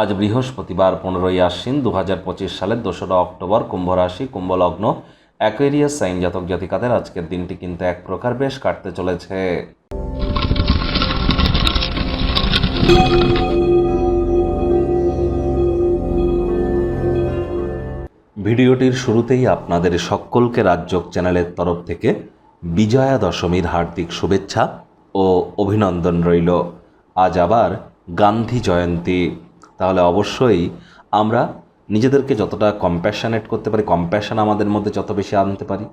আজ বৃহস্পতিবার পনেরোই আশ্বিন দু হাজার পঁচিশ সালের দোসরা অক্টোবর কুম্ভ রাশি কুম্ভ লগ্ন অ্যাকোয়ারিয়াস সাইন জাতক জাতিকাদের আজকের দিনটি কিন্তু এক প্রকার বেশ কাটতে চলেছে। ভিডিওটির শুরুতেই আপনাদের সকলকে রাজ্যক চ্যানেলের তরফ থেকে বিজয়া দশমীর হার্দিক শুভেচ্ছা ও অভিনন্দন রইল। আজ আবার গান্ধী জয়ন্তী। তাহলে অবশ্যই আমরা নিজেদেরকে যতটা কম্প্যাশনেট করতে পারি কম্প্যাশন আমাদের মধ্যে যত বেশি আনতে পারি,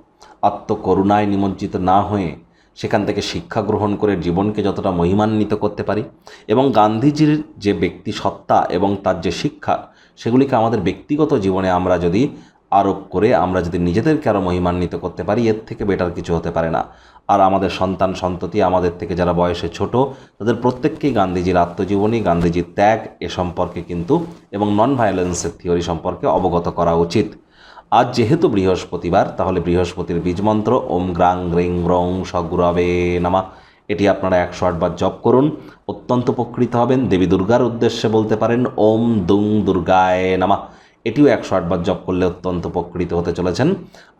আত্মকরুণায় নিমজ্জিত না হয়ে সেখান থেকে শিক্ষা গ্রহণ করে জীবনকে যতটা মহিমান্বিত করতে পারি এবং গান্ধীজির যে ব্যক্তি সত্তা এবং তার যে শিক্ষা, সেগুলিকে আমাদের ব্যক্তিগত জীবনে আমরা যদি আরোপ করে আমরা যদি নিজেদেরকে আরও মহিমান্বিত করতে পারি, এর থেকে বেটার কিছু হতে পারে না। আর আমাদের সন্তান সন্ততি আমাদের থেকে যারা বয়সে ছোট, তাদের প্রত্যেককেই গান্ধীজির আত্মজীবনী, গান্ধীজির ত্যাগ এ সম্পর্কে কিন্তু এবং নন ভায়োলেন্সের থিওরি সম্পর্কে অবগত করা উচিত। আজ যেহেতু বৃহস্পতিবার, তাহলে বৃহস্পতির বীজমন্ত্র ওম গ্রাং গ্রিং রং সগুরবে নামা। এটি আপনারা একশো আটবার জপ করুন, অত্যন্ত উপকৃত হবেন। দেবী দুর্গার উদ্দেশ্যে বলতে পারেন, ওম দুং দুর্গায় নামা। এটিও একশো আটবার জপ করলে অত্যন্ত উপকৃত হতে চলেছেন।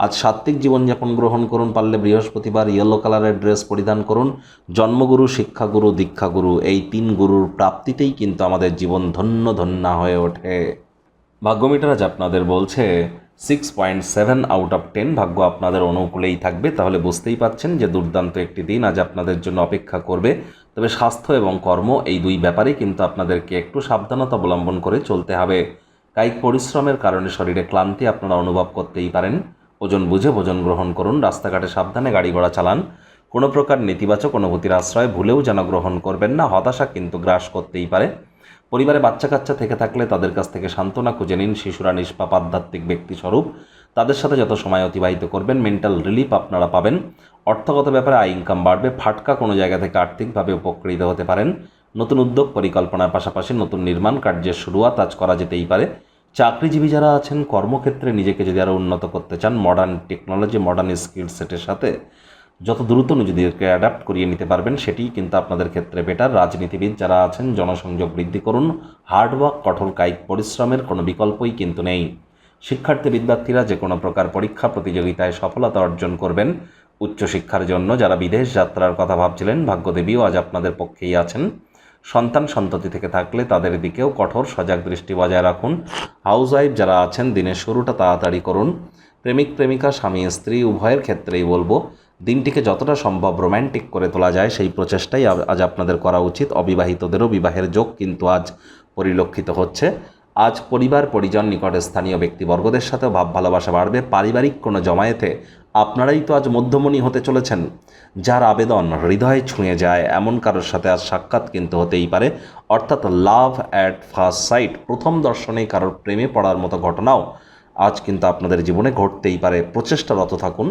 আজ সাত্ত্বিক জীবনযাপন গ্রহণ করুন পারলে বৃহস্পতিবার ইয়েলো কালারের ড্রেস পরিধান করুন। জন্মগুরু, শিক্ষাগুরু, দীক্ষাগুরু এই তিন গুরুর প্রাপ্তিতেই কিন্তু আমাদের জীবন ধন্য ধন্যা হয়ে ওঠে। ভাগ্যমিটার আজ আপনাদের বলছে six point seven out of ten ভাগ্য আপনাদের অনুকূলেই থাকবে। তাহলে বুঝতেই পাচ্ছেন যে দুর্দান্ত একটি দিন আজ আপনাদের জন্য অপেক্ষা করবে। তবে স্বাস্থ্য এবং কর্ম এই দুই ব্যাপারে কিন্তু আপনাদেরকে একটু সাবধানতা অবলম্বন করে চলতে হবে। কায়িক পরিশ্রমের কারণে শরীরে ক্লান্তি আপনারা অনুভব করতেই পারেন। ওজন বুঝে ভোজন গ্রহণ করুন, রাস্তাঘাটে সাবধানে গাড়ি ঘোড়া চালান। কোনো প্রকার নেতিবাচক অনুভূতির আশ্রয় ভুলেও যেন গ্রহণ করবেন না, হতাশা কিন্তু গ্রাস করতেই পারে। পরিবারে বাচ্চা কাচ্চা থেকে থাকলে তাদের কাছ থেকে সান্ত্বনা খুঁজে নিন, শিশুরা নিষ্পাপ, আধ্যাত্মিক ব্যক্তিস্বরূপ। তাদের সাথে যত সময় অতিবাহিত করবেন, মেন্টাল রিলিফ আপনারা পাবেন। অর্থগত ব্যাপারে আয়, ইনকাম বাড়বে, ফাটকা কোনো জায়গা থেকে আর্থিকভাবে উপকৃত হতে পারেন। নতুন উদ্যোগ, পরিকল্পনার পাশাপাশি নতুন নির্মাণ কার্যের শুরুয়াত আজ করা যেতেই পারে। চাকরিজীবী যারা আছেন, কর্মক্ষেত্রে নিজেকে যদি আরও উন্নত করতে চান মডার্ন টেকনোলজি মডার্ন স্কিল সেটের সাথে যত দ্রুত নিজেদেরকে অ্যাডাপ্ট করিয়ে নিতে পারবেন, সেটিই কিন্তু আপনাদের ক্ষেত্রে বেটার রাজনীতিবিদ যারা আছেন, জনসংযোগ বৃদ্ধি করুন। হার্ডওয়ার্ক কঠোর কায়িক পরিশ্রমের কোনো বিকল্পই কিন্তু নেই। শিক্ষার্থী বিদ্যার্থীরা যে কোনো প্রকার পরীক্ষা প্রতিযোগিতায় সফলতা অর্জন করবেন। উচ্চশিক্ষার জন্য যারা বিদেশ যাত্রার কথা ভাবছিলেন, ভাগ্যদেবীও আজ আপনাদের পক্ষেই আছেন। সন্তান সন্ততি থেকে থাকলে তাদের দিকেও কঠোর সজাগ দৃষ্টি বজায় রাখুন। হাউস ওয়াইফ যারা আছেন, দিনের শুরুটা তাড়াতাড়ি করুন। প্রেমিক, প্রেমিকা, স্বামী, স্ত্রী, উভয়ের ক্ষেত্রেই বলব, দিনটিকে যতটা সম্ভব রোম্যান্টিক করে তোলা যায়, সেই প্রচেষ্টাই আজ আপনাদের করা উচিত। অবিবাহিতদেরও বিবাহের যোগ কিন্তু আজ পরিলক্ষিত হচ্ছে। আজ পরিবার পরিজন নিকটে স্থানীয় ব্যক্তিবর্গদের সাথেও ভাব ভালোবাসা বাড়বে। পারিবারিক কোনো জমায়েতে আপনারাই তো আজ মধ্যমণি হতে চলেছেন। যার আবেদন হৃদয়ে ছুঁয়ে যায়, এমন কারোর সাথে আজ সাক্ষাৎ কিন্তু হতেই পারে। অর্থাৎ লাভ অ্যাট ফার্স্ট সাইট, প্রথম দর্শনে কারোর প্রেমে পড়ার মতো ঘটনাও আজ কিন্তু আপনাদের জীবনে ঘটতেই পারে। প্রচেষ্টারত থাকুন।